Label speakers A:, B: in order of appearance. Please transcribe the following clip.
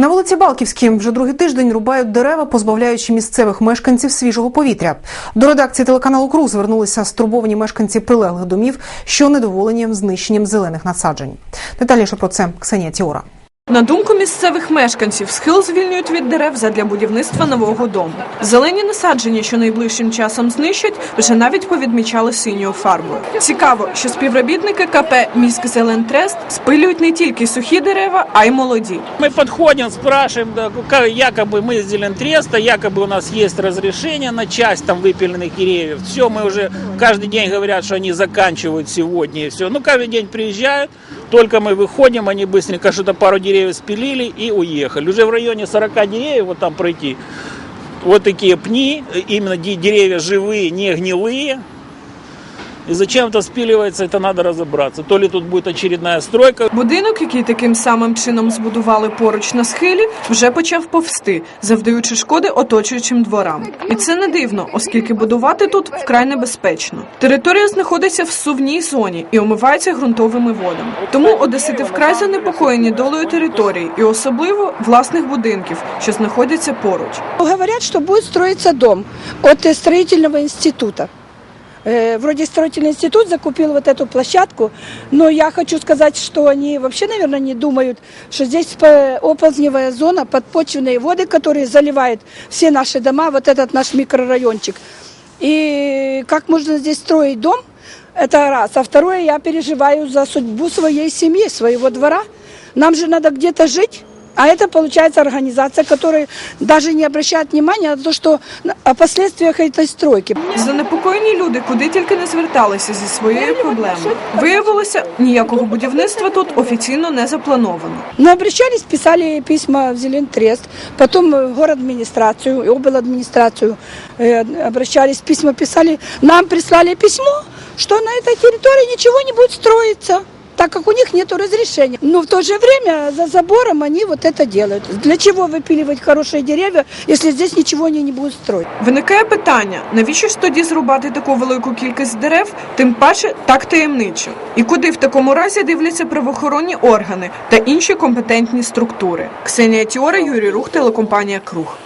A: На вулиці Балківській вже другий тиждень рубають дерева, позбавляючи місцевих мешканців свіжого повітря. До редакції телеканалу Кру звернулися стурбовані мешканці прилеглих домів, що недоволені знищенням зелених насаджень. Детальніше про це Ксенія Тіора.
B: На думку місцевих мешканців, схил звільнюють від дерев задля будівництва нового дому. Зелені насадження, що найближчим часом знищать, вже навіть повідмічали синьою фарбою. Цікаво, що співробітники КП Міськ Зелентрест спилюють не тільки сухі дерева, а й молоді.
C: Мы подходим, спрашиваем, да, ка- якобы мы из Зелентреста, якобы у нас есть разрешение на часть там выпиленных деревьев. Все, мы уже каждый день говорят, что они заканчивают сегодня и все. Ну, каждый день приезжают, только мы выходим, они быстренько что-то пару деревьев спилили и уехали. Уже в районе 40 деревьев вот там пройти. Вот такие пни, именно деревья живые, не гнилые. И зачем это спиливается, это надо разобраться. То ли тут будет очередная стройка,
B: Будинок, який таким самим чином збудували поруч на схилі, вже почав повсти, завдаючи шкоди оточуючим дворам. І це не дивно, оскільки будувати тут вкрай небезпечно. Територія знаходиться в сувній зоні і омивається ґрунтовими водами. Тому одесити вкрай занепокоєні долею території і особливо власних будинків, що знаходяться поруч.
D: Говорят, что будет строиться дом от э, строительного института. Э, Вроде строительный институт закупил вот эту площадку, но я хочу сказать, что они вообще, наверное, не думают, что здесь э, оползневая зона, подпочвенные воды, которые заливают все наши дома, вот этот наш микрорайончик. И как можно здесь строить дом, это раз. А второе, я переживаю за судьбу своей семьи, своего двора. Нам же надо где-то жить. А это, получается, организация, которая даже не обращает внимания на то, что о последствиях этой стройки.
B: Занепокоєні люди куди тільки не зверталися зі своєю проблемою. Виявилося, ніякого будівництва тут офіційно не заплановано.
D: Но обращались, писали письма в Зелентрест, потом в город-администрацию, и обладминистрацию э, обращались, письма писали. Нам прислали письмо, что на этой территории ничего не будет строиться так как у них нет разрешения. Но в то же время за забором они вот это делают. Для чего выпиливать хорошие деревья, если здесь ничего они не будут строить?
B: Виникає питання: навіщо ж тоді зрубати таку велику кількість дерев, тим паче так таємничо? І куди в такому разі дивляться правоохоронні органи та інші компетентні структури? Ксенія Тіора, Юрій Рух, телекомпанія Круг.